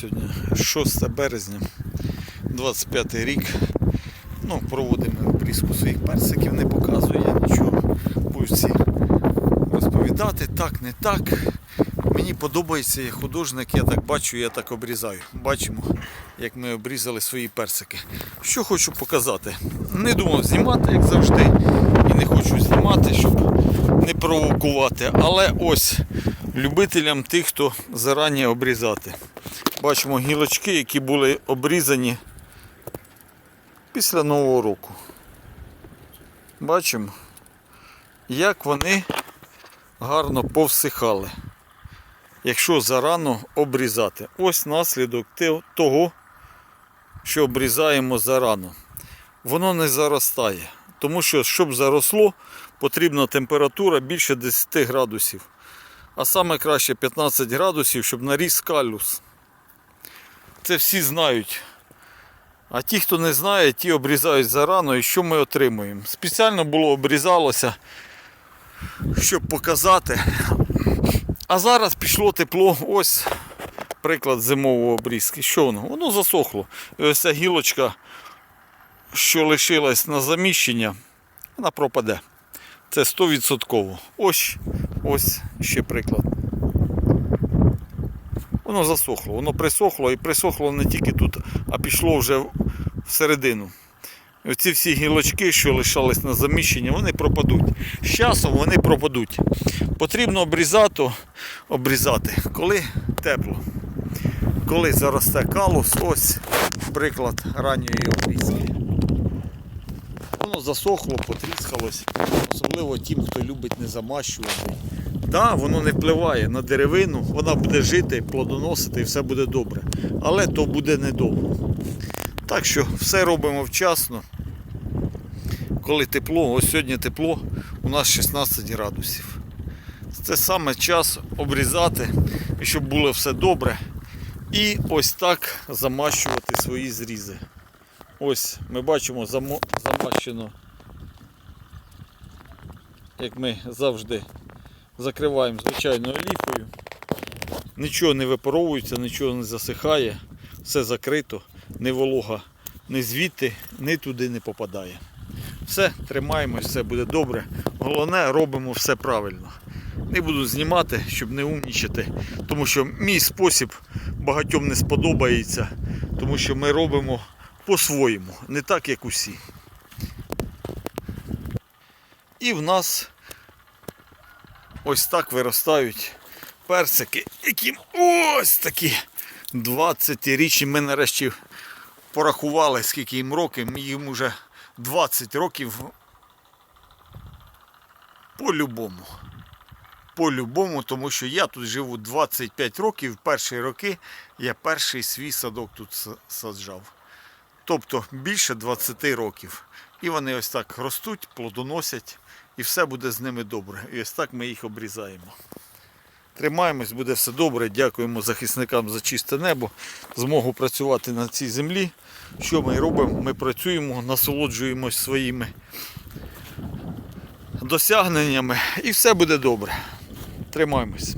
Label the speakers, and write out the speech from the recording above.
Speaker 1: Сьогодні 6 березня, 25 рік. Ну, проводимо обрізку своїх персиків, не показую я нічого. Всі розповідати, так, не так. Мені подобається я художник, я так бачу, я так обрізаю. Бачимо, як ми обрізали свої персики. Що хочу показати. Не думав знімати, як завжди, і не хочу знімати, щоб не провокувати. Але ось любителям тих, хто зарані обрізати. Бачимо гілочки, які були обрізані після Нового року. Бачимо, як вони гарно повсихали. Якщо зарано обрізати. Ось наслідок того, що обрізаємо зарано. Воно не заростає. Тому що, щоб заросло, потрібна температура більше 10 градусів. А саме краще 15 градусів, щоб наріс калюс. Це всі знають. А ті, хто не знає, ті обрізають зарано. І що ми отримуємо? Спеціально було обрізалося, щоб показати. А зараз пішло тепло. Ось приклад зимового обрізки. Що воно? Воно засохло. І ось ця гілочка, що лишилась на заміщення, вона пропаде. Це 100%. Ось, ось ще приклад. Воно засохло, воно присохло і присохло не тільки тут, а пішло вже всередину. Оці всі гілочки, що лишались на заміщення, вони пропадуть. З часом вони пропадуть. Потрібно обрізати, обрізати, коли тепло. Коли заросте калус, ось приклад ранньої обрізки. Воно засохло, потріскалось, особливо тим, хто любить не замащувати. Так, воно не впливає на деревину, вона буде жити, плодоносити і все буде добре. Але то буде недовго. Так що все робимо вчасно. Коли тепло, ось сьогодні тепло, у нас 16 градусів. Це саме час обрізати, щоб було все добре. І ось так замащувати свої зрізи. Ось ми бачимо замо- замащено, як ми завжди закриваємо звичайною олійкою. Нічого не випаровується, нічого не засихає, все закрито, не волога, ні звідти, ні туди не попадає. Все, тримаємось, все буде добре. Головне, робимо все правильно. Не буду знімати, щоб не умнічати, тому що мій спосіб багатьом не сподобається, тому що ми робимо по-своєму, не так, як усі. І в нас ось так виростають персики, які ось такі 20-річні. Ми нарешті порахували, скільки їм років. Їм уже 20 років по-любому. По-любому, тому що я тут живу 25 років, перші роки я перший свій садок тут саджав. Тобто більше 20 років. І вони ось так ростуть, плодоносять, і все буде з ними добре. І ось так ми їх обрізаємо. Тримаємось, буде все добре. Дякуємо захисникам за чисте небо, змогу працювати на цій землі. Що ми робимо? Ми працюємо, насолоджуємось своїми досягненнями і все буде добре. Тримаємось.